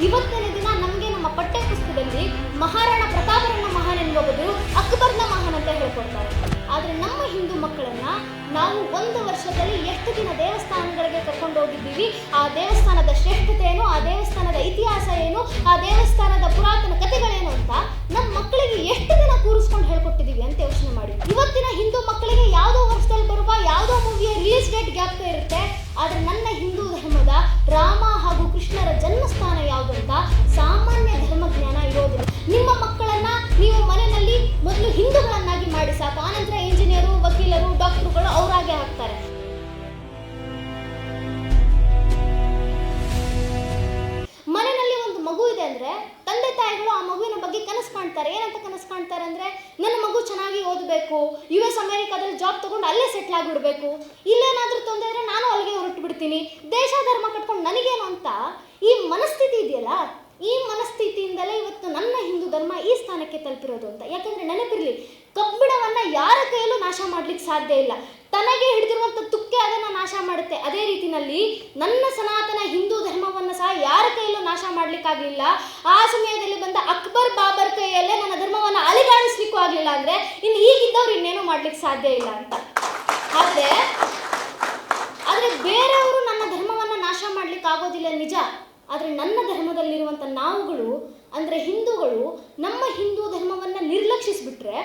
ಇವತ್ತಿನ ದಿನ ನಮಗೆ ನಮ್ಮ ಪಠ್ಯಪುಸ್ತಕದಲ್ಲಿ ಮಹಾರಾಣ ಪ್ರತಾಪರನ್ನ ಮಹಾನ್ ಎನ್ನುವ ಬದಲು ಅಕ್ಬರ್ನ ಮಹಾನ್ ಅಂತ ಹೇಳ್ಕೊಡ್ತಾರೆ. ಆದರೆ ನಮ್ಮ ಹಿಂದೂ ಮಕ್ಕಳನ್ನ ನಾವು ಒಂದು ವರ್ಷದಲ್ಲಿ ಎಷ್ಟು ದಿನ ದೇವಸ್ಥಾನಗಳಿಗೆ ಕರ್ಕೊಂಡು ಹೋಗಿದ್ದೀವಿ? ಆ ದೇವಸ್ಥಾನದ ಶ್ರೇಷ್ಠತೆ ಏನು? ಆ ದೇವಸ್ಥಾನದ ಇತಿಹಾಸ ಏನು? ಆ ದೇವಸ್ಥಾನದ ಪುರಾತನ ಕಥೆಗಳೇನು ಅಂತ. ಸಾಕು. ಆನಂತರ ಇಂಜಿನಿಯರು, ವಕೀಲರು, ಡಾಕ್ಟರ್ಗಳು ಅವರಾಗೆ ಹಾಕ್ತಾರೆ. ಮನೆಯಲ್ಲಿ ಒಂದು ಮಗು ಇದೆ ಅಂದ್ರೆ ತಂದೆ ತಾಯಿಗಳು ಆ ಮಗುವಿನ ಬಗ್ಗೆ ಕನಸು ಕಾಣ್ತಾರೆ. ಏನಂತ ಕನಸು ಕಾಣ್ತಾರೆ ಅಂದ್ರೆ, ನನ್ನ ಮಗು ಚೆನ್ನಾಗಿ ಓದಬೇಕು ಯು ಎಸ್ ಅಮೆರಿಕಾದಲ್ಲಿ ಜಾಬ್ ತಗೊಂಡು ಅಲ್ಲೇ ಸೆಟ್ಲ್ ಆಗಿಬಿಡ್ಬೇಕು. ಇಲ್ಲೇನಾದ್ರೂ ತೊಂದರೆ ಇದ್ರೆ ನಾನು ಅಲ್ಲಿಗೆ ಹೊರಟು ಬಿಡ್ತೀನಿ. ದೇಶ, ಧರ್ಮ ಕಟ್ಕೊಂಡು ನನಗೇನು ಅಂತ ಈ ಮನಸ್ಥಿತಿ ಇದೆಯಲ್ಲ ಈ ಮನಸ್ಥಿತಿಯಿಂದಲೇ ಇವತ್ತು ನನ್ನ ಹಿಂದೂ ಧರ್ಮ ಈ ಸ್ಥಾನಕ್ಕೆ ತಲುಪಿರೋದು ಅಂತ. ಯಾಕಂದ್ರೆ ನೆನಪಿರಲಿ, ಕಬ್ಬಿಣವನ್ನ ಯಾರ ಕೈಯಲ್ಲೂ ನಾಶ ಮಾಡ್ಲಿಕ್ಕೆ ಸಾಧ್ಯ ಇಲ್ಲ. ತನಗೆ ಹಿಡಿದಿರುವಂತ ತುಕ್ಕೆ ಅದನ್ನ ನಾಶ ಮಾಡುತ್ತೆ. ಅದೇ ರೀತಿನಲ್ಲಿ ನನ್ನ ಸನಾತನ ಹಿಂದೂ ಧರ್ಮವನ್ನು ಸಹ ಯಾರ ಕೈಯಲ್ಲೂ ನಾಶ ಮಾಡ್ಲಿಕ್ಕಾಗ್ಲಿಲ್ಲ. ಆ ಸಮಯದಲ್ಲಿ ಬಂದ ಅಕ್ಬರ್ ಬಾಬರ್ ಕೈಯಲ್ಲೇ ನನ್ನ ಧರ್ಮವನ್ನ ಅಲಿಗಾಡಿಸ್ಲಿಕ್ಕೂ ಆಗ್ಲಿಲ್ಲ ಅಂದ್ರೆ ಇನ್ನು ಈಗಿದ್ದವ್ರು ಇನ್ನೇನು ಮಾಡ್ಲಿಕ್ಕೆ ಸಾಧ್ಯ ಇಲ್ಲ ಅಂತ. ಆದ್ರೆ ಆದ್ರೆ ಬೇರೆಯವರು ನನ್ನ ಧರ್ಮವನ್ನ ನಾಶ ಮಾಡ್ಲಿಕ್ಕೆ ಆಗೋದಿಲ್ಲ ನಿಜ. ಆದ್ರೆ ನನ್ನ ಧರ್ಮದಲ್ಲಿರುವಂಥ ನಾವುಗಳು, ಅಂದರೆ ಹಿಂದೂಗಳು, ನಮ್ಮ ಹಿಂದೂ ಧರ್ಮವನ್ನು ನಿರ್ಲಕ್ಷಿಸಿಬಿಟ್ರೆ,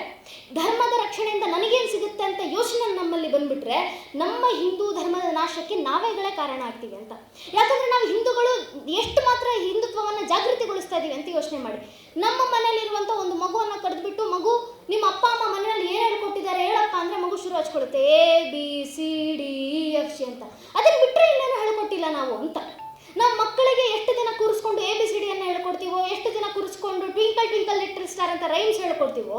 ಧರ್ಮದ ರಕ್ಷಣೆಯಿಂದ ನನಗೇನು ಸಿಗುತ್ತೆ ಅಂತ ಯೋಚನೆ ನಮ್ಮಲ್ಲಿ ಬಂದುಬಿಟ್ರೆ, ನಮ್ಮ ಹಿಂದೂ ಧರ್ಮದ ನಾಶಕ್ಕೆ ನಾವೇಗಳೇ ಕಾರಣ ಆಗ್ತೀವಿ ಅಂತ. ಯಾಕಂದರೆ ನಾವು ಹಿಂದೂಗಳು ಎಷ್ಟು ಮಾತ್ರ ಹಿಂದುತ್ವವನ್ನು ಜಾಗೃತಿಗೊಳಿಸ್ತಾ ಇದ್ದೀವಿ ಅಂತ ಯೋಚನೆ ಮಾಡಿ. ನಮ್ಮ ಮನೆಯಲ್ಲಿರುವಂಥ ಒಂದು ಮಗುವನ್ನು ಕರೆದುಬಿಟ್ಟು ಮಗು ನಿಮ್ಮ ಅಪ್ಪ, ಅಮ್ಮ ಮನೆಯಲ್ಲಿ ಏನು ಹೇಳ್ಕೊಟ್ಟಿದ್ದಾರೆ ಹೇಳಪ್ಪ ಅಂದರೆ ಮಗು ಶುರು ಹಚ್ಕೊಳುತ್ತೆ A B C D F C ಅಂತ. ಅಂತ ರೈಮ್ಸ್ ಹೇಳ್ಕೊಡ್ತೀವೋ,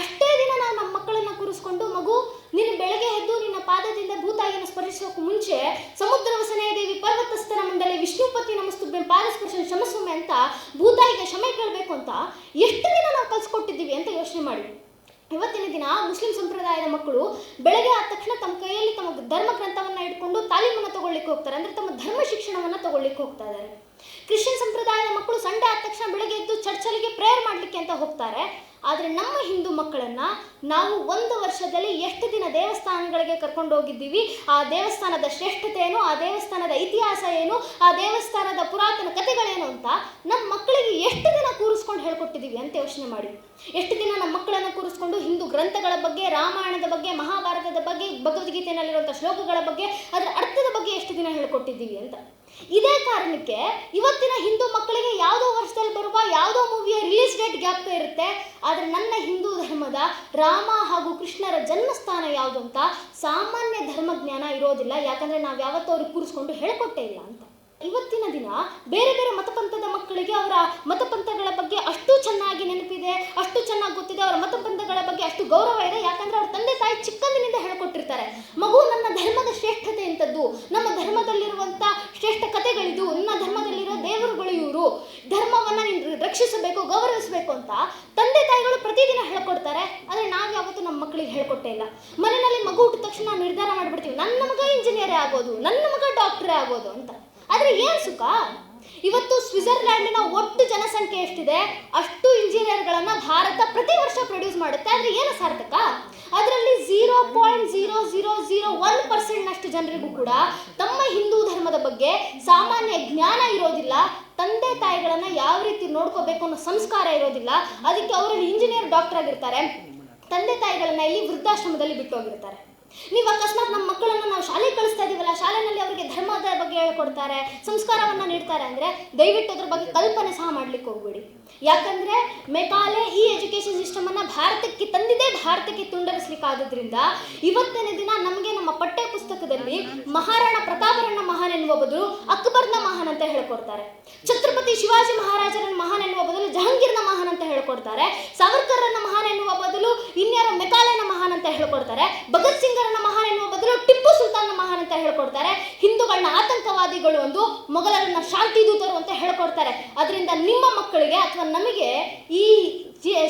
ಅಷ್ಟೇ ದಿನ ನಾವು ನಮ್ಮ ಮಕ್ಕಳನ್ನ ಕೂರಿಸ್ಕೊಂಡು ಮಗು ನಿನ್ನ ಬೆಳಗ್ಗೆ ಎದ್ದು ನಿನ್ನ ಪಾದದಿಂದ ಭೂತಾಯಿಯನ್ನು ಸ್ಪರ್ಶಿಸೋಕೆ ಮುಂಚೆ ಸಮುದ್ರ ವಸನೆಯ ದೇವಿ ಪರ್ವತಸ್ಥನ ಮಂಡಲಿ ವಿಷ್ಣುಪತಿ ನಮಸ್ತುಭ್ಯಂ, ಪಾದಸ್ಪರ್ಶನ ಕ್ಷಮಸ್ವಾಮಿ ಅಂತ ಭೂತಾಯಿಗೆ ಕ್ಷಮೆ ಕೇಳಬೇಕು ಅಂತ ಎಷ್ಟು ದಿನ ನಾವು ಕಲ್ಸ್ಕೊಟ್ಟಿದ್ದೀವಿ ಅಂತ ಯೋಚನೆ ಮಾಡಿ. ಇವತ್ತಿನ ದಿನ ಮುಸ್ಲಿಂ ಸಂಪ್ರದಾಯದ ಮಕ್ಕಳು ಬೆಳಗ್ಗೆ ಆದ ತಕ್ಷಣ ತಮ್ಮ ಕೈಯಲ್ಲಿ ತಮ್ಮ ಧರ್ಮ ಗ್ರಂಥವನ್ನ ಇಟ್ಕೊಂಡು ತಾಲೀಮನ್ನು ತಗೊಳ್ಳಿಕ್ಕೆ ಹೋಗ್ತಾರೆ. ಅಂದ್ರೆ ತಮ್ಮ ಧರ್ಮ ಶಿಕ್ಷಣವನ್ನ ತಗೊಳ್ಳಿಕ್ಕೆ ಹೋಗ್ತಾ ಇದ್ದಾರೆ. ಕ್ರಿಶ್ಚಿಯನ್ ಸಂಪ್ರದಾಯದ ಮಕ್ಕಳು ಸಂಡೆ ಆದ ತಕ್ಷಣ ಬೆಳಗ್ಗೆ ಎದ್ದು ಚರ್ಚಲಿಗೆ ಪ್ರೇಯರ್ ಮಾಡಲಿಕ್ಕೆ ಅಂತ ಹೋಗ್ತಾರೆ. ಆದರೆ ನಮ್ಮ ಹಿಂದೂ ಮಕ್ಕಳನ್ನು ನಾವು ಒಂದು ವರ್ಷದಲ್ಲಿ ಎಷ್ಟು ದಿನ ದೇವಸ್ಥಾನಗಳಿಗೆ ಕರ್ಕೊಂಡು ಹೋಗಿದ್ದೀವಿ? ಆ ದೇವಸ್ಥಾನದ ಶ್ರೇಷ್ಠತೆ ಏನು? ಆ ದೇವಸ್ಥಾನದ ಇತಿಹಾಸ ಏನು? ಆ ದೇವಸ್ಥಾನದ ಪುರಾತನ ಕಥೆಗಳೇನು ಅಂತ ನಮ್ಮ ಮಕ್ಕಳಿಗೆ ಎಷ್ಟು ದಿನ ಕೂರಿಸ್ಕೊಂಡು ಹೇಳ್ಕೊಟ್ಟಿದ್ದೀವಿ ಅಂತ ಯೋಚನೆ ಮಾಡಿ. ಎಷ್ಟು ದಿನ ನಮ್ಮ ಮಕ್ಕಳನ್ನು ಕೂರಿಸ್ಕೊಂಡು ಹಿಂದೂ ಗ್ರಂಥಗಳ ಬಗ್ಗೆ, ರಾಮಾಯಣದ ಬಗ್ಗೆ, ಮಹಾಭಾರತದ ಬಗ್ಗೆ ಭಗವದ್ಗೀತೆಯಲ್ಲಿರುವಂಥ ಶ್ಲೋಕಗಳ ಬಗ್ಗೆ, ಅದರ ಅರ್ಥದ ಬಗ್ಗೆ ಎಷ್ಟು ದಿನ ಹೇಳ್ಕೊಟ್ಟಿದ್ದೀವಿ ಅಂತ. ಇದೇ ಕಾರಣಕ್ಕೆ ಇವತ್ತಿನ ಹಿಂದೂ ಮಕ್ಕಳಿಗೆ ಯಾವುದೋ ವರ್ಷದಲ್ಲಿ ಬರುವ ಯಾವುದೋ ಮೂವಿಯ ರಿಲೀಸ್ ಡೇಟ್ ಗ್ಯಾಪ್ ಇರುತ್ತೆ. ಆದರೆ ನನ್ನ ಹಿಂದೂ ಧರ್ಮದ ರಾಮ ಹಾಗೂ ಕೃಷ್ಣರ ಜನ್ಮಸ್ಥಾನ ಯಾವುದು ಅಂತ ಸಾಮಾನ್ಯ ಧರ್ಮ ಜ್ಞಾನ ಇರೋದಿಲ್ಲ. ಯಾಕಂದ್ರೆ ನಾವು ಯಾವತ್ತೂ ಅವ್ರಿಗೆ ಕೂರಿಸ್ಕೊಂಡು ಹೇಳ್ಕೊಟ್ಟೇ ಇಲ್ಲ ಅಂತ. ಇವತ್ತಿನ ದಿನ ಬೇರೆ ಬೇರೆ ಮತಪಂಥದ ಮಕ್ಕಳಿಗೆ ಅವರ ಮತಪಂಥಗಳ ಬಗ್ಗೆ ಅಷ್ಟು ಚೆನ್ನಾಗಿ ನೆನಪಿದೆ, ಅಷ್ಟು ಚೆನ್ನಾಗಿ ಗೊತ್ತಿದೆ. ಅವರ ಮತಪಂಥಗಳ ಬಗ್ಗೆ ಅಷ್ಟು ಗೌರವ ಇದೆ ಯಾಕಂದ್ರೆ ಅವ್ರ ತಂದೆ ತಾಯಿ ಚಿಕ್ಕಂದಿನಿಂದ ಹೇಳ್ಕೊಟ್ಟಿರ್ತಾರೆ ಮಗು ನನ್ನ ಧರ್ಮದ ಶ್ರೇಷ್ಠತೆ ಎಂಥದ್ದು ನಮ್ಮ ಧರ್ಮದಲ್ಲಿರುವಂಥ ಶ್ರೇಷ್ಠ ಕಥೆಗಳಿದು ನನ್ನ ಧರ್ಮದಲ್ಲಿರೋ ದೇವರುಗಳು ಇವರು ಧರ್ಮವನ್ನ ನೀನು ರಕ್ಷಿಸಬೇಕು ಗೌರವಿಸಬೇಕು ಅಂತ ತಂದೆ ತಾಯಿಗಳು ಪ್ರತಿದಿನ ಹೇಳ್ಕೊಡ್ತಾರೆ. ಆದರೆ ನಾವು ಯಾವತ್ತೂ ನಮ್ಮ ಮಕ್ಕಳಿಗೆ ಹೇಳ್ಕೊಟ್ಟೇ ಇಲ್ಲ. ಮನೆಯಲ್ಲಿ ಮಗು ಹುಟ್ಟಿದ ತಕ್ಷಣ ನಿರ್ಧಾರ ಮಾಡಿಬಿಡ್ತೀವಿ, ನನ್ನ ಮಗ ಇಂಜಿನಿಯರೇ ಆಗೋದು ನನ್ನ ಮಗ ಡಾಕ್ಟ್ರೇ ಆಗೋದು ಅಂತ. ಆದರೆ ಏನು ಸುಖ? ಇವತ್ತು ಸ್ವಿಟ್ಜರ್ಲ್ಯಾಂಡಿನ ಒಟ್ಟು ಜನಸಂಖ್ಯೆ ಎಷ್ಟಿದೆ? ಅಷ್ಟು ಇಂಜಿನಿಯರ್ಗಳನ್ನು ಭಾರತ ಪ್ರತಿ ವರ್ಷ ಪ್ರೊಡ್ಯೂಸ್ ಮಾಡುತ್ತೆ. ಆದರೆ ಏನು ಸಾರ್ಥಕ? ಅದರಲ್ಲಿ zero point zero zero zero one ಪರ್ಸೆಂಟ್ನಷ್ಟು ಜನರಿಗೂ ಕೂಡ ತಮ್ಮ ಹಿಂದೂ ಧರ್ಮದ ಬಗ್ಗೆ ಸಾಮಾನ್ಯ ಜ್ಞಾನ ಇರೋದಿಲ್ಲ. ತಂದೆ ತಾಯಿಗಳನ್ನ ಯಾವ ರೀತಿ ನೋಡ್ಕೋಬೇಕು ಅನ್ನೋ ಸಂಸ್ಕಾರ ಇರೋದಿಲ್ಲ. ಅದಕ್ಕೆ ಅವರಲ್ಲಿ ಇಂಜಿನಿಯರ್ ಡಾಕ್ಟರ್ ಆಗಿರ್ತಾರೆ. ತಂದೆ ತಾಯಿಗಳನ್ನ ಇಲ್ಲಿ ವೃದ್ಧಾಶ್ರಮದಲ್ಲಿ ಬಿಟ್ಟು ಹೋಗಿರ್ತಾರೆ. ನೀವು ಅಕಸ್ಮಾತ್ ನಮ್ಮ ಮಕ್ಕಳನ್ನು ನಾವು ಶಾಲೆಗೆ ಕಳಿಸ್ತಾ ಇದ್ದೀವಲ್ಲ ಶಾಲೆಯಲ್ಲಿ ಅವರಿಗೆ ಧರ್ಮದ ಬಗ್ಗೆ ಹೇಳ್ಕೊಡ್ತಾರೆ, ಸಂಸ್ಕಾರವನ್ನ ನೀಡ್ತಾರೆ ಅಂದ್ರೆ ದಯವಿಟ್ಟು ಅದ್ರ ಬಗ್ಗೆ ಕಲ್ಪನೆ ಸಹ ಮಾಡ್ಲಿಕ್ಕೆ ಹೋಗ್ಬೇಡಿ. ಯಾಕಂದ್ರೆ ಮೆಕಾಲೆ ಈ ಎಜುಕೇಶನ್ ಸಿಸ್ಟಮನ್ನು ಭಾರತಕ್ಕೆ ತಂದಿದೆ ಭಾರತಕ್ಕೆ ತುಂಡರಿಸಲಿಕ್ಕಾದದ್ರಿಂದ ಇವತ್ತಿನ ದಿನ ನಮಗೆ ನಮ್ಮ ಪಠ್ಯ ಪುಸ್ತಕದಲ್ಲಿ ಮಹಾರಾಣ ಪ್ರತಾಪರನ್ನ ಮಹಾನ್ ಎನ್ನುವ ಬದಲು ಅಕ್ಬರ್ನ ಮಹಾನ್ ಅಂತ ಹೇಳ್ಕೊಡ್ತಾರೆ. ಛತ್ರಪತಿ ಶಿವಾಜಿ ಮಹಾರಾಜರನ್ನ ಮಹಾನ್ ಎನ್ನುವ ಬದಲು ಜಹಾಂಗೀರ್ನ ಮಹಾನ್ ಅಂತ ಹೇಳ್ಕೊಡ್ತಾರೆ. ಸಾವರ್ಕರ್ರನ್ನ ಮಹಾನ್ ಎನ್ನುವ ಬದಲು ಇನ್ಯಾರೋ ಮೆಕಾಲೆನ ಮಹಾನ್ ಅಂತ ಹೇಳ್ಕೊಡ್ತಾರೆ. ಭಗತ್ ಸಿಂಗರನ್ನ ಮಹಾನ್ ಎನ್ನುವ ಬದಲು ಟಿಪ್ಪು ಸುಲ್ತಾನ್ನ ಮಹಾನ್ ಅಂತ ಹೇಳ್ಕೊಡ್ತಾರೆ. ಹಿಂದೂಗಳನ್ನ ಆತಂಕವಾದಿಗಳು ಒಂದು ಮೊಘಲರನ್ನ ಶಾಂತಿ ದೂತರು ಅಂತ ಹೇಳ್ಕೊಡ್ತಾರೆ. ಅದರಿಂದ ನಿಮ್ಮ ಮಕ್ಕಳಿಗೆ ಅಥವಾ ನಮಗೆ ಈ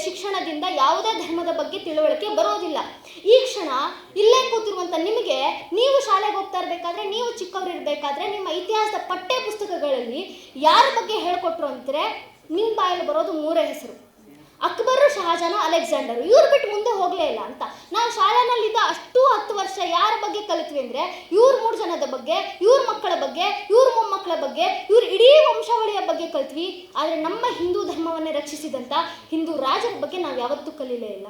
ಶಿಕ್ಷಣದಿಂದ ಯಾವುದೇ ಧರ್ಮದ ಬಗ್ಗೆ ತಿಳುವಳಿಕೆ ಬರೋದಿಲ್ಲ. ಈ ಕ್ಷಣ ಇಲ್ಲೇ ಕೂತಿರುವಂತ ನಿಮಗೆ ನೀವು ಶಾಲೆಗೆ ಹೋಗ್ತಾ ಇರಬೇಕಾದ್ರೆ, ನೀವು ಚಿಕ್ಕವರು ಇರಬೇಕಾದ್ರೆ, ನಿಮ್ಮ ಇತಿಹಾಸದ ಪಠ್ಯ ಪುಸ್ತಕಗಳಲ್ಲಿ ಯಾರ ಬಗ್ಗೆ ಹೇಳ್ಕೊಟ್ರು ಅಂದ್ರೆ ನಿಮ್ಮ ಬಾಯಲ್ಲಿ ಬರೋದು ಮೂರೇ ಹೆಸರು. ಅಕ್ಬರು, ಶಹಜಾನ, ಅಲೆಕ್ಸಾಂಡರ್, ಇವ್ರು ಬಿಟ್ಟು ಮುಂದೆ ಹೋಗಲೇ ಇಲ್ಲ ಅಂತ. ನಾವು ಶಾಲೆನಲ್ಲಿದ್ದ ಅಷ್ಟು ಹತ್ತು ವರ್ಷ ಯಾರ ಬಗ್ಗೆ ಕಲಿತ್ವಿ ಅಂದ್ರೆ ಇವ್ರ ಮೂರು ಜನದ ಬಗ್ಗೆ, ಇವ್ರ ಮಕ್ಕಳ ಬಗ್ಗೆ, ಇವ್ರ ಮೊಮ್ಮಕ್ಕಳ ಬಗ್ಗೆ, ಇವ್ರ ಇಡೀ ವಂಶಾವಳಿಯ ಬಗ್ಗೆ ಕಲಿತ್ವಿ. ಆದರೆ ನಮ್ಮ ಹಿಂದೂ ಧರ್ಮವನ್ನೇ ರಕ್ಷಿಸಿದಂಥ ಹಿಂದೂ ರಾಜರ ಬಗ್ಗೆ ನಾವು ಯಾವತ್ತೂ ಕಲೀಲೇ ಇಲ್ಲ.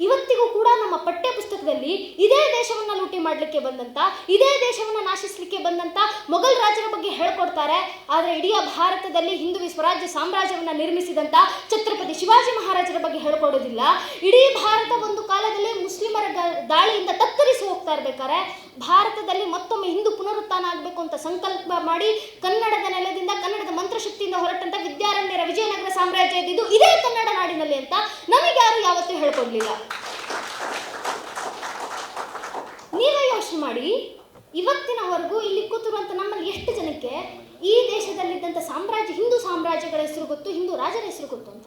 ಇವತ್ತಿಗೂ ಕೂಡ ನಮ್ಮ ಪಠ್ಯ ಪುಸ್ತಕದಲ್ಲಿ ಇದೇ ದೇಶವನ್ನ ಲೂಟಿ ಮಾಡಲಿಕ್ಕೆ ಬಂದಂತ, ಇದೇ ದೇಶವನ್ನು ನಾಶಿಸಲಿಕ್ಕೆ ಬಂದಂತ ಮೊಘಲ್ ರಾಜರ ಬಗ್ಗೆ ಹೇಳ್ಕೊಡ್ತಾರೆ. ಆದರೆ ಇಡೀ ಭಾರತದಲ್ಲಿ ಹಿಂದೂ ಸ್ವರಾಜ್ಯ ಸಾಮ್ರಾಜ್ಯವನ್ನು ನಿರ್ಮಿಸಿದಂತ ಛತ್ರಪತಿ ಶಿವಾಜಿ ಮಹಾರಾಜರ ಬಗ್ಗೆ ಹೇಳ್ಕೊಡೋದಿಲ್ಲ ಇಡೀ ಭಾರತ ಒಂದು ಕಾಲದಲ್ಲಿ ಮುಸ್ಲಿಮರ ದಾಳಿಯಿಂದ ತತ್ತರಿಸಿ ಹೋಗ್ತಾ ಇರ್ಬೇಕಾದ್ರೆ, ಭಾರತದಲ್ಲಿ ಮತ್ತೊಮ್ಮೆ ಹಿಂದೂ ಪುನರುತ್ಥಾನ ಆಗಬೇಕು ಅಂತ ಸಂಕಲ್ಪ ಮಾಡಿ ಕನ್ನಡದ ನೆಲದಿಂದ, ಕನ್ನಡದ ಮಂತ್ರಶಕ್ತಿಯಿಂದ ಹೊರಟಂತ ವಿದ್ಯಾರಣ್ಯರ ವಿಜಯನಗರ ಸಾಮ್ರಾಜ್ಯ ಇದ್ದಿದ್ದು ಇದೇ ಕನ್ನಡ ನಾಡಿನಲ್ಲಿ ಅಂತ ನಮಗೆ ಯಾರು ಯಾವತ್ತೂ ಹೇಳ್ಕೊಡ್ಲಿಲ್ಲ. ನೀವೇ ಯೋಚನೆ ಮಾಡಿ ಇವತ್ತಿನವರೆಗೂ ಇಲ್ಲಿ ಕೂತಿರುವಂತ ನಮ್ಮಲ್ಲಿ ಎಷ್ಟು ಜನಕ್ಕೆ ಈ ದೇಶದಲ್ಲಿದ್ದಂಥ ಸಾಮ್ರಾಜ್ಯ, ಹಿಂದೂ ಸಾಮ್ರಾಜ್ಯಗಳ ಹೆಸರು ಗೊತ್ತು, ಹಿಂದೂ ರಾಜರ ಹೆಸರು ಗೊತ್ತು ಅಂತ?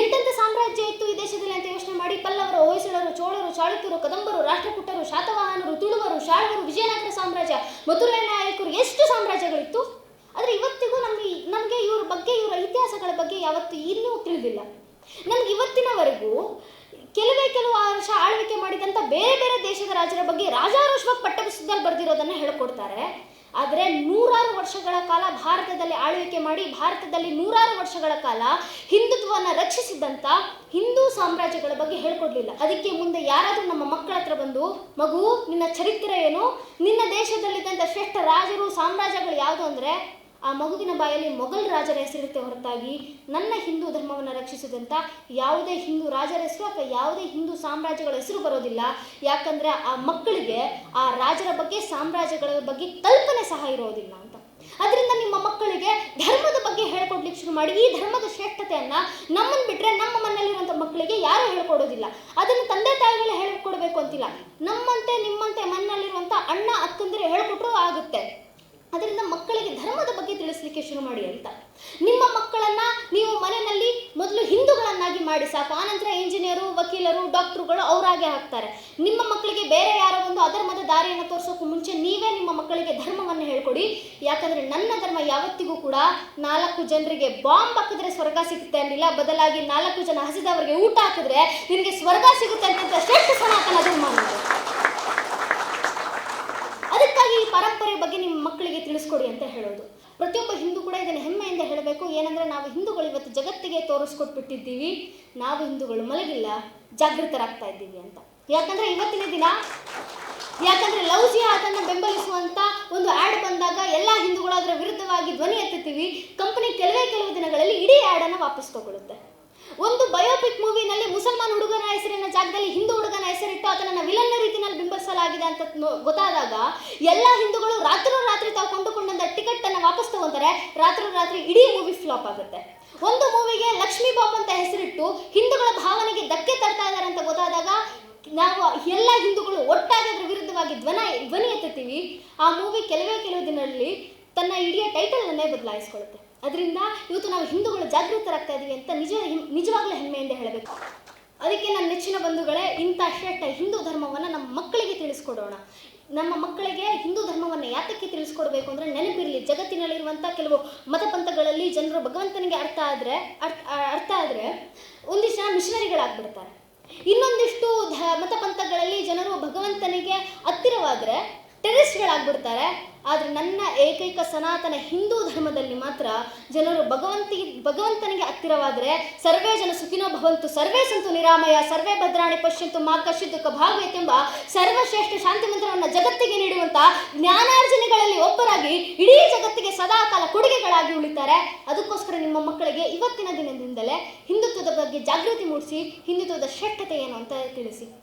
ಎಂತೆಂಥ ಸಾಮ್ರಾಜ್ಯ ಇತ್ತು ಈ ದೇಶದಲ್ಲಿ ಅಂತ ಯೋಚನೆ ಮಾಡಿ ಪಲ್ಲವರು, ಹೊಯ್ಸಳರು, ಚೋಳರು, ಚಾಳುಕ್ಯರು, ಕದಂಬರು, ರಾಷ್ಟ್ರಕೂಟರು, ಶಾತವಾಹನರು, ತುಳುವರು, ಶಾಳವರು, ವಿಜಯನಗರ ಸಾಮ್ರಾಜ್ಯ ಮಧುರೈ ನಾಯಕರು, ಎಷ್ಟು ಸಾಮ್ರಾಜ್ಯಗಳಿತ್ತು? ಆದರೆ ಇವತ್ತಿಗೂ ನಮಗೆ ನಮಗೆ ಇವ್ರ ಬಗ್ಗೆ, ಇವರ ಇತಿಹಾಸಗಳ ಬಗ್ಗೆ ಯಾವತ್ತೂ ಇನ್ನೂ ತಿಳಿದಿಲ್ಲ. ನಮ್ಗೆ ಇವತ್ತಿನವರೆಗೂ ಕೆಲವೇ ಕೆಲವು ವರ್ಷ ಆಳ್ವಿಕೆ ಮಾಡಿದಂಥ ಬೇರೆ ಬೇರೆ ದೇಶದ ರಾಜರ ಬಗ್ಗೆ ರಾಜಾರೋಷವಾಗಿ ಪಠ್ಯಪುಸ್ತಕದಲ್ಲಿ ಬರೆದಿರೋದನ್ನ ಹೇಳ್ಕೊಡ್ತಾರೆ. ಆದರೆ ನೂರಾರು ವರ್ಷಗಳ ಕಾಲ ಭಾರತದಲ್ಲಿ ಆಳ್ವಿಕೆ ಮಾಡಿ, ಭಾರತದಲ್ಲಿ ನೂರಾರು ವರ್ಷಗಳ ಕಾಲ ಹಿಂದುತ್ವವನ್ನು ರಕ್ಷಿಸಿದಂಥ ಹಿಂದೂ ಸಾಮ್ರಾಜ್ಯಗಳ ಬಗ್ಗೆ ಹೇಳ್ಕೊಡ್ಲಿಲ್ಲ. ಅದಕ್ಕೆ ಮುಂದೆ ಯಾರಾದರೂ ನಮ್ಮ ಮಕ್ಕಳ ಹತ್ರ ಬಂದು, ಮಗು, ನಿನ್ನ ಚರಿತ್ರೆ ಏನು? ನಿನ್ನ ದೇಶದಲ್ಲಿದ್ದಂಥ ಶ್ರೇಷ್ಠ ರಾಜರು, ಸಾಮ್ರಾಜ್ಯಗಳು ಯಾವುದು ಅಂದರೆ ಆ ಮಗುವಿನ ಬಾಯಲ್ಲಿ ಮೊಘಲ್ ರಾಜರ ಹೆಸರಿರುತ್ತೆ ಹೊರತಾಗಿ ನನ್ನ ಹಿಂದೂ ಧರ್ಮವನ್ನು ರಕ್ಷಿಸಿದಂಥ ಯಾವುದೇ ಹಿಂದೂ ರಾಜರ ಹೆಸರು ಅಥವಾ ಯಾವುದೇ ಹಿಂದೂ ಸಾಮ್ರಾಜ್ಯಗಳ ಹೆಸರು ಬರೋದಿಲ್ಲ. ಯಾಕಂದ್ರೆ ಆ ಮಕ್ಕಳಿಗೆ ಆ ರಾಜರ ಬಗ್ಗೆ, ಸಾಮ್ರಾಜ್ಯಗಳ ಬಗ್ಗೆ ಕಲ್ಪನೆ ಸಹ ಇರೋದಿಲ್ಲ ಅಂತ. ಅದರಿಂದ ನಿಮ್ಮ ಮಕ್ಕಳಿಗೆ ಧರ್ಮದ ಬಗ್ಗೆ ಹೇಳ್ಕೊಡ್ಲಿಕ್ಕೆ ಶುರು ಮಾಡಿ. ಈ ಧರ್ಮದ ಶ್ರೇಷ್ಠತೆಯನ್ನು ನಮ್ಮನ್ನು ಬಿಟ್ಟರೆ ನಮ್ಮ ಮನೆಯಲ್ಲಿರುವಂಥ ಮಕ್ಕಳಿಗೆ ಯಾರು ಹೇಳ್ಕೊಡೋದಿಲ್ಲ. ಅದನ್ನು ತಂದೆ ತಾಯಿಗಳೇ ಹೇಳ್ಕೊಡ್ಬೇಕು ಅಂತಿಲ್ಲ. ನಮ್ಮಂತೆ, ನಿಮ್ಮಂತೆ ಮನೆಯಲ್ಲಿರುವಂಥ ಅಣ್ಣ, ಅಕ್ಕಂದಿರು ಹೇಳ್ಕೊಟ್ರೂ ಆಗುತ್ತೆ. ಅದರಿಂದ ಮಕ್ಕಳಿಗೆ ಧರ್ಮದ ಬಗ್ಗೆ ತಿಳಿಸ್ಲಿಕ್ಕೆ ಶುರು ಮಾಡಿ ಅಂತ. ನಿಮ್ಮ ಮಕ್ಕಳನ್ನ ನೀವು ಮನೆಯಲ್ಲಿ ಮೊದಲು ಹಿಂದೂಗಳನ್ನಾಗಿ ಮಾಡಿ ಸಾಕು. ಆನಂತರ ಇಂಜಿನಿಯರು ವಕೀಲರು, ಡಾಕ್ಟ್ರುಗಳು ಅವರಾಗೆ ಹಾಕ್ತಾರೆ. ನಿಮ್ಮ ಮಕ್ಕಳಿಗೆ ಬೇರೆ ಯಾರೋ ಒಂದು ಅಧರ್ಮದ ದಾರಿಯನ್ನು ತೋರಿಸೋಕ್ಕೂ ಮುಂಚೆ ನೀವೇ ನಿಮ್ಮ ಮಕ್ಕಳಿಗೆ ಧರ್ಮವನ್ನು ಹೇಳ್ಕೊಡಿ. ಯಾಕಂದ್ರೆ ನನ್ನ ಧರ್ಮ ಯಾವತ್ತಿಗೂ ಕೂಡ ನಾಲ್ಕು ಜನರಿಗೆ ಬಾಂಬ್ ಹಾಕಿದ್ರೆ ಸ್ವರ್ಗ ಸಿಗುತ್ತೆ ಅನ್ನಿಲ್ಲ ಬದಲಾಗಿ ನಾಲ್ಕು ಜನ ಹಸಿದವರಿಗೆ ಊಟ ಹಾಕಿದ್ರೆ ನಿನಗೆ ಸ್ವರ್ಗ ಸಿಗುತ್ತೆ ಅಂತ ಶ್ರೇಷ್ಠ ಸನಾತನ ಧರ್ಮ ಅದಕ್ಕಾಗಿ ಈ ಪರಂಪರೆ ಬಗ್ಗೆ ನಿಮ್ಮ ಮಕ್ಕಳಿಗೆ ತಿಳಿಸ್ಕೊಡಿ ಅಂತ ಹೇಳೋದು. ಪ್ರತಿಯೊಬ್ಬ ಹಿಂದೂ ಕೂಡ ಇದನ್ನು ಹೆಮ್ಮೆಯಿಂದ ಹೇಳಬೇಕು. ಏನಂದ್ರೆ ನಾವು ಹಿಂದೂಗಳು ಇವತ್ತು ಜಗತ್ತಿಗೆ ತೋರಿಸ್ಕೊಟ್ಬಿಟ್ಟಿದ್ದೀವಿ. ನಾವು ಹಿಂದೂಗಳು ಮಲಗಿಲ್ಲ, ಜಾಗೃತರಾಗ್ತಾ ಇದ್ದೀವಿ ಅಂತ. ಯಾಕಂದ್ರೆ ಇವತ್ತಿನ ದಿನ, ಯಾಕಂದ್ರೆ ಲವ್ ಆತನ ಬೆಂಬಲಿಸುವಂತ ಒಂದು ಆಡ್ ಬಂದಾಗ ಎಲ್ಲ ಹಿಂದೂಗಳು ಅದರ ವಿರುದ್ಧವಾಗಿ ಧ್ವನಿ ಎತ್ತುತ್ತೀವಿ. ಕಂಪನಿ ಕೆಲವೇ ಕೆಲವು ದಿನಗಳಲ್ಲಿ ಇಡೀ ಆ್ಯಡನ್ನು ವಾಪಸ್ ತಗೊಳುತ್ತೆ. ಒಂದು ಬಯೋಪಿಕ್ ಮೂವಿನಲ್ಲಿ ಮುಸಲ್ಮಾನ್ ಹುಡುಗನ ಹೆಸರಿನ ಜಾಗದಲ್ಲಿ ಹಿಂದೂ ಹುಡುಗನ ಹೆಸರಿಟ್ಟು ಅದನ್ನ ವಿಲನ್ನ ರೀತಿಯಲ್ಲಿ ಬಿಂಬಿಸಲಾಗಿದೆ ಅಂತ ಗೊತ್ತಾದಾಗ ಎಲ್ಲ ಹಿಂದೂಗಳು ರಾತ್ರಿ ರಾತ್ರಿ ತಾವು ಕೊಂಡುಕೊಂಡಂತ ಟಿಕೆಟ್ ಅನ್ನ ವಾಪಸ್ ತಗೊಂತಾರೆ. ರಾತ್ರಿ ರಾತ್ರಿ ಇಡೀ ಮೂವಿ ಫ್ಲಾಪ್ ಆಗುತ್ತೆ. ಒಂದು ಮೂವಿಗೆ ಲಕ್ಷ್ಮೀ ಬಾಬ್ ಅಂತ ಹೆಸರಿಟ್ಟು ಹಿಂದೂಗಳ ಭಾವನೆಗೆ ಧಕ್ಕೆ ತರ್ತಾ ಇದ್ದಾರೆ ಅಂತ ಗೊತ್ತಾದಾಗ ನಾವು ಎಲ್ಲ ಹಿಂದೂಗಳು ಒಟ್ಟಾಗಿ ಅದ್ರ ವಿರುದ್ಧವಾಗಿ ಧ್ವನ ಧ್ವನಿ ಎತ್ತುತ್ತೀವಿ. ಆ ಮೂವಿ ಕೆಲವೇ ಕೆಲವು ದಿನಗಳಲ್ಲಿ ತನ್ನ ಇಡೀ ಟೈಟಲ್ ಅನ್ನೇ ಬದಲಾಯಿಸ್ಕೊಳ್ಳುತ್ತೆ. ಅದರಿಂದ ಇವತ್ತು ನಾವು ಹಿಂದೂಗಳು ಜಾಗೃತರಾಗ್ತಾ ಇದೀವಿ ಅಂತ ನಿಜ ನಿಜವಾಗ್ಲೂ ಹೆಮ್ಮೆಯಿಂದ ಹೇಳಬೇಕು. ಅದಕ್ಕೆ ನನ್ನ ನೆಚ್ಚಿನ ಬಂಧುಗಳೇ, ಇಂಥ ಶ್ರೇಷ್ಠ ಹಿಂದೂ ಧರ್ಮವನ್ನು ನಮ್ಮ ಮಕ್ಕಳಿಗೆ ತಿಳಿಸ್ಕೊಡೋಣ. ನಮ್ಮ ಮಕ್ಕಳಿಗೆ ಹಿಂದೂ ಧರ್ಮವನ್ನು ಯಾತಕ್ಕೆ ತಿಳಿಸ್ಕೊಡ್ಬೇಕು ಅಂದರೆ ನೆನಪಿರಲಿ. ಜಗತ್ತಿನಲ್ಲಿರುವಂಥ ಕೆಲವು ಮತಪಂಥಗಳಲ್ಲಿ ಜನರು ಭಗವಂತನಿಗೆ ಅರ್ಥ ಆದರೆ, ಅರ್ಥ ಅರ್ಥ ಆದರೆ ಒಂದಿಷ್ಟು ಜನ ಮಿಷನರಿಗಳಾಗ್ಬಿಡ್ತಾರೆ. ಇನ್ನೊಂದಿಷ್ಟು ಧ, ಮತಪಂಥಗಳಲ್ಲಿ ಜನರು ಭಗವಂತನಿಗೆ ಹತ್ತಿರವಾದರೆ ಟೆರರಿಸ್ಟ್ಗಳಾಗ್ಬಿಡ್ತಾರೆ. ಆದರೆ ನನ್ನ ಏಕೈಕ ಸನಾತನ ಹಿಂದೂ ಧರ್ಮದಲ್ಲಿ ಮಾತ್ರ ಜನರು ಭಗವಂತಿಗೆ ಭಗವಂತನಿಗೆ ಹತ್ತಿರವಾದರೆ ಸರ್ವೇ ಜನ ಸುಖಿನೋ ಭವಂತು, ಸರ್ವೇ ಸಂತು ನಿರಾಮಯ, ಸರ್ವೇ ಭದ್ರಾಣಿ ಪಶ್ಯಂತು ಮಾ ಕಶ್ಚಿತ್ ದುಃಖ ಭಾಗವತೆಂಬ ಸರ್ವಶ್ರೇಷ್ಠ ಶಾಂತಿ ಮಂತ್ರವನ್ನು ಜಗತ್ತಿಗೆ ನೀಡುವಂಥ ಜ್ಞಾನಾರ್ಜನೆಗಳಲ್ಲಿ ಒಬ್ಬರಾಗಿ ಇಡೀ ಜಗತ್ತಿಗೆ ಸದಾಕಾಲ ಕೊಡುಗೆಗಳಾಗಿ ಉಳಿತಾರೆ. ಅದಕ್ಕೋಸ್ಕರ ನಿಮ್ಮ ಮಕ್ಕಳಿಗೆ ಇವತ್ತಿನ ದಿನದಿಂದಲೇ ಹಿಂದುತ್ವದ ಬಗ್ಗೆ ಜಾಗೃತಿ ಮೂಡಿಸಿ, ಹಿಂದುತ್ವದ ಶ್ರೇಷ್ಠತೆ ಏನು ಅಂತ ತಿಳಿಸಿ.